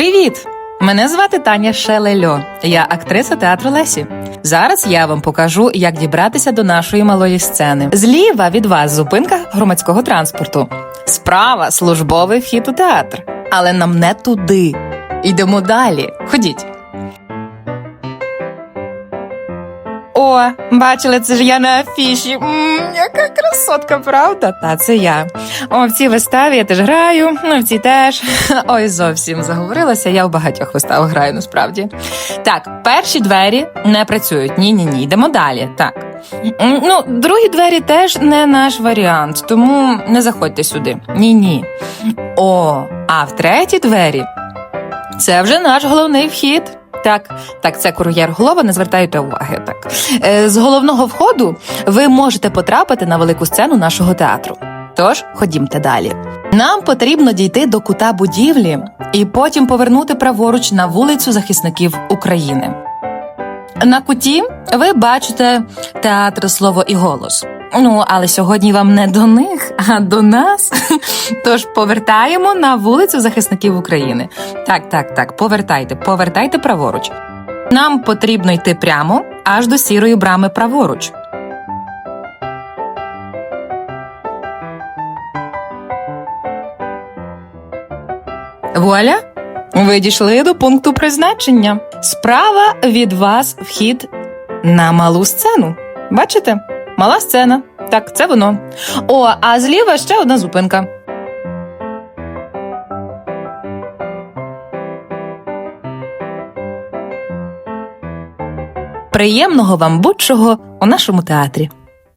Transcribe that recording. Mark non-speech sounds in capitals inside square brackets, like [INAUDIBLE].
Привіт! Мене звати Таня Шелельо. Я актриса театру Лесі. Зараз я вам покажу, як дібратися до нашої малої сцени. Зліва від вас зупинка громадського транспорту. Справа службовий вхід у театр. Але нам не туди. Йдемо далі. Ходіть. О, бачили, це ж я на афіші. м яка красотка, правда? Та це я. О, в цій виставі я теж граю, ну в цій теж. [LAUGHS] Ой, зовсім заговорилася. Я в багатьох виставах граю насправді. Так, перші двері не працюють. Ні, ні, ні. Йдемо далі. Так. Ну, другі двері теж не наш варіант, тому не заходьте сюди. Ні, ні. О, а в треті двері це вже наш головний вхід. Так, так, це кур'єр голова, не звертайте уваги. Так Е, з головного входу ви можете потрапити на велику сцену нашого театру. Тож ходімте далі. Нам потрібно дійти до кута будівлі і потім повернути праворуч на вулицю захисників України. На куті ви бачите театр слово і голос. Ну, але сьогодні вам не до них, а до нас. [LAUGHS] Тож повертаємо на вулицю захисників України. Так, так, так, повертайте, повертайте праворуч. Нам потрібно йти прямо аж до сірої брами праворуч. Вуаля! Ви дійшли до пункту призначення. Справа від вас вхід на малу сцену. Бачите? Мала сцена. Так, це воно. О, а зліва ще одна зупинка. Приємного вам будь-чого у нашому театрі.